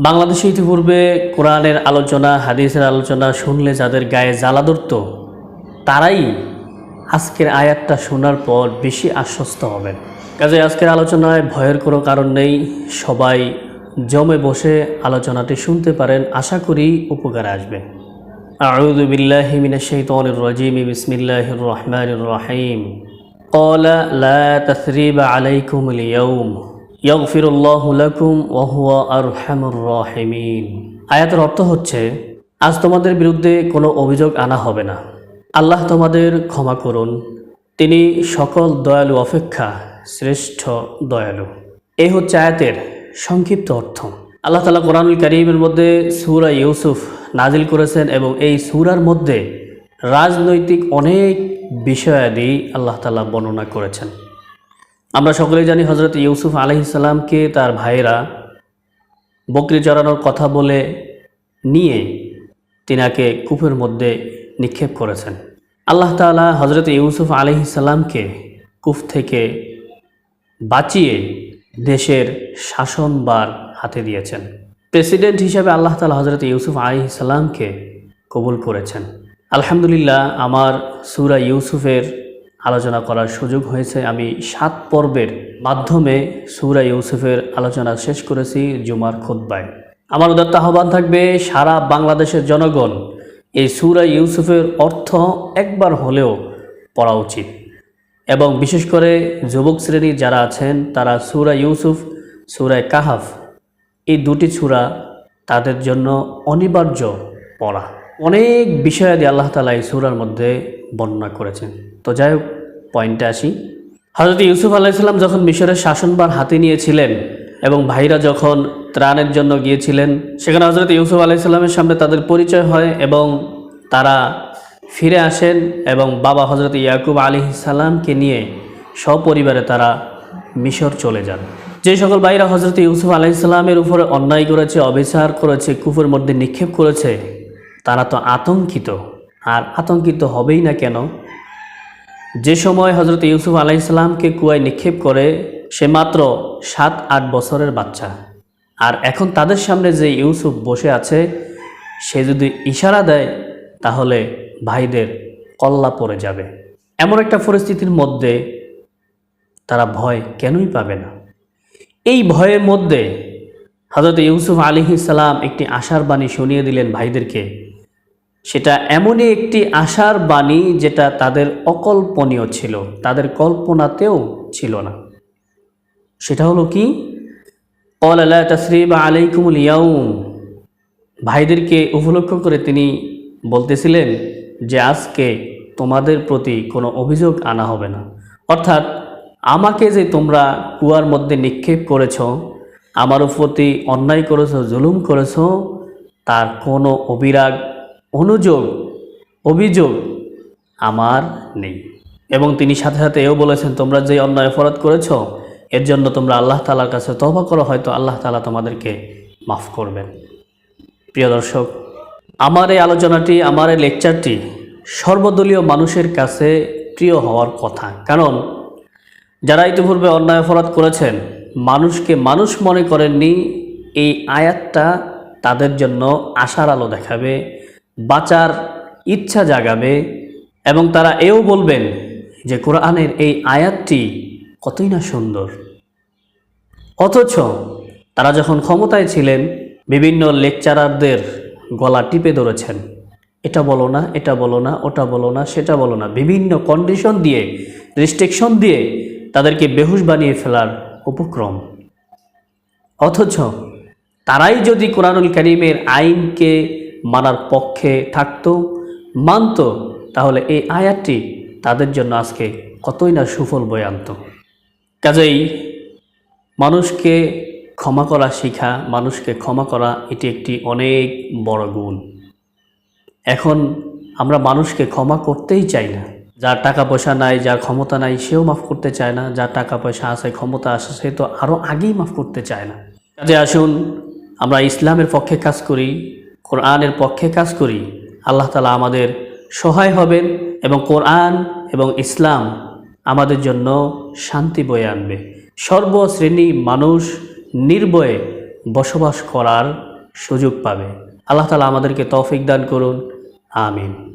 বাংলাদেশে ইতিপূর্বে কোরআনের আলোচনা হাদিসের আলোচনা শুনলে যাদের গায়ে জ্বালা ধরত তারাই আজকের আয়াতটা শোনার পর বেশি আশ্বস্ত হবেন কাজে আজকের আলোচনায় ভয়ের কোনো কারণ নেই সবাই জমে বসে আলোচনাটি শুনতে পারেন আশা করি উপকারে আসবে أعوذ بالله من الشيطان الرجيم بسم الله الرحمن الرحيم قال لا تثريب عليكم اليوم ইয়াগফিরুল্লাহলাকুম ওহুয়া আর হ্যামুর রাহিমিন। আয়াতের অর্থ হচ্ছে, আজ তোমাদের বিরুদ্ধে কোনো অভিযোগ আনা হবে না। আল্লাহ তোমাদের ক্ষমা করুন। তিনি সকল দয়ালু অপেক্ষা শ্রেষ্ঠ দয়ালু। এ হচ্ছে আয়াতের সংক্ষিপ্ত অর্থ। আল্লাহ তালা কোরআনুল করিমের মধ্যে সুরা ইউসুফ নাজিল করেছেন এবং এই সুরার মধ্যে রাজনৈতিক অনেক বিষয়াদি আল্লাহ তালা বর্ণনা করেছেন। আমরা সকলেই জানি হজরত ইউসুফ আলহিসাল্লামকে তার ভাইয়েরা বকরি চড়ানোর কথা বলে নিয়ে তিনাকে কূপের মধ্যে নিক্ষেপ করেছেন। আল্লাহ তাআলা হজরত ইউসুফ আলহিসাল্লামকে কূপ থেকে বাঁচিয়ে দেশের শাসনবার হাতে দিয়েছেন। প্রেসিডেন্ট হিসাবে আল্লাহ তালা হজরত ইউসুফ আলহিসাল্লামকে কবুল করেছেন। আলহামদুলিল্লাহ, আমার সুরা ইউসুফের আলোচনা করার সুযোগ হয়েছে। আমি সাত পর্বের মাধ্যমে সুরা ইউসুফের আলোচনা শেষ করেছি জুমার খোদ্বায় আমার উদাত্ত আহ্বান থাকবে সারা বাংলাদেশের জনগণ এই সুরা ইউসুফের অর্থ একবার হলেও পড়া উচিত। এবং বিশেষ করে যুবক শ্রেণির যারা আছেন, তারা সুরা ইউসুফ সুরায় কাহাফ এই দুটি সুরা তাদের জন্য অনিবার্য পড়া। অনেক বিষয়াদি আল্লাহ তালা এই সুরার মধ্যে বর্ণনা করেছেন। তো যাই হোক, পয়েন্টে আসি। হজরত ইউসুফ আলাইসাল্লাম যখন মিশরের শাসনবার হাতে নিয়েছিলেন এবং ভাইরা যখন ত্রাণের জন্য গিয়েছিলেন, সেখানে হজরত ইউসুফ আলাইসাল্লামের সামনে তাদের পরিচয় হয় এবং তারা ফিরে আসেন এবং বাবা হজরত ইয়াকুব আলী সাল্লামকে নিয়ে সপরিবারে তারা মিশর চলে যান। যে সকল ভাইরা হজরত ইউসুফ আলাইসাল্লামের উপরে অন্যায় করেছে, অবিচার করেছে, কুফের মধ্যে নিক্ষেপ করেছে, তারা তো আতঙ্কিত। আর আতঙ্কিত হবেই না কেন? যে সময় হজরত ইউসুফ আলাইসাল্লামকে কুয়ায় নিক্ষেপ করে, সে মাত্র সাত, আট বছরের বাচ্চা। আর এখন তাদের সামনে যে ইউসুফ বসে আছে, সে যদি ইশারা দেয়, তাহলে ভাইদের কল্লা পড়ে যাবে। এমন একটা পরিস্থিতির মধ্যে তারা ভয় কেনই পাবে না? এই ভয়ের মধ্যে হজরত ইউসুফ আলী সালাম একটি আশার বাণী শুনিয়ে দিলেন ভাইদেরকে। সেটা এমনই একটি আশার বাণী যেটা তাদের অকল্পনীয় ছিল, তাদের কল্পনাতেও ছিল না। সেটা হলো কি? কল আল্লাহ আলাইকুমুল ইয়াউম। ভাইদেরকে উপলক্ষ করে তিনি বলতেছিলেন যে, আজকে তোমাদের প্রতি কোনো অভিযোগ আনা হবে না। অর্থাৎ আমাকে যে তোমরা কুয়ার মধ্যে নিক্ষেপ করেছ, আমার প্রতি অন্যায় করেছ, জুলুম করেছ, তার কোনো অবিরাগ অনুযোগ, অভিযোগ আমার নেই। এবং তিনি সাথে সাথে এও বলেছেন, তোমরা যে অন্যায় অপরাধ করেছ, এর জন্য তোমরা আল্লাহ তালার কাছে তবা করো, হয়তো আল্লাহ তালা তোমাদেরকে মাফ করবেন। প্রিয় দর্শক, আমার এই আলোচনাটি, আমার এই লেকচারটি সর্বদলীয় মানুষের কাছে প্রিয় হওয়ার কথা। কারণ, যারা ইতিপূর্বে অন্যায় অপরাধ করেছেন, মানুষকে মানুষ মনে করেননি, এই আয়াতটা তাদের জন্য আশার আলো দেখাবে বাঁচার ইচ্ছা জাগাবে এবং তারা এও বলবেন যে কোরআনের এই আয়াতটি কতই না সুন্দর। অথচ তারা যখন ক্ষমতায় ছিলেন, বিভিন্ন লেকচারারদের গলা টিপে ধরেছেন, এটা বলো না, এটা বলো না, ওটা বলো না, সেটা বলো না। বিভিন্ন কন্ডিশন দিয়ে রেস্ট্রিকশন দিয়ে তাদেরকে বেহুশ বানিয়ে ফেলার উপক্রম। অথচ তারাই যদি কোরআনুল করিমের আইনকে মানার পক্ষে থাকতো, মানত, তাহলে এই আয়াতটি তাদের জন্য আজকে কতই না সুফল বয়ে আনত। কাজেই মানুষকে ক্ষমা করা শেখা, মানুষকে ক্ষমা করা, এটি একটি অনেক বড় গুণ। এখন আমরা মানুষকে ক্ষমা করতেই চাই না। যার টাকা পয়সা নাই, যার ক্ষমতা নাই, সেও মাফ করতে চায় না। যার টাকা পয়সা আছে, ক্ষমতা আছে, সে তো আরও আগেই মাফ করতে চায় না। কাজে আসুন, আমরা ইসলামের পক্ষে কাজ করি কোরআনের পক্ষে কাজ করি, আল্লাহ তালা আমাদের সহায় হবেন এবং কোরআন এবং ইসলাম আমাদের জন্য শান্তি বয়ে আনবে। সর্বশ্রেণী মানুষ নির্ভয়ে বসবাস করার সুযোগ পাবে। আল্লাহ তালা আমাদেরকে তৌফিক দান করুন। আমিন।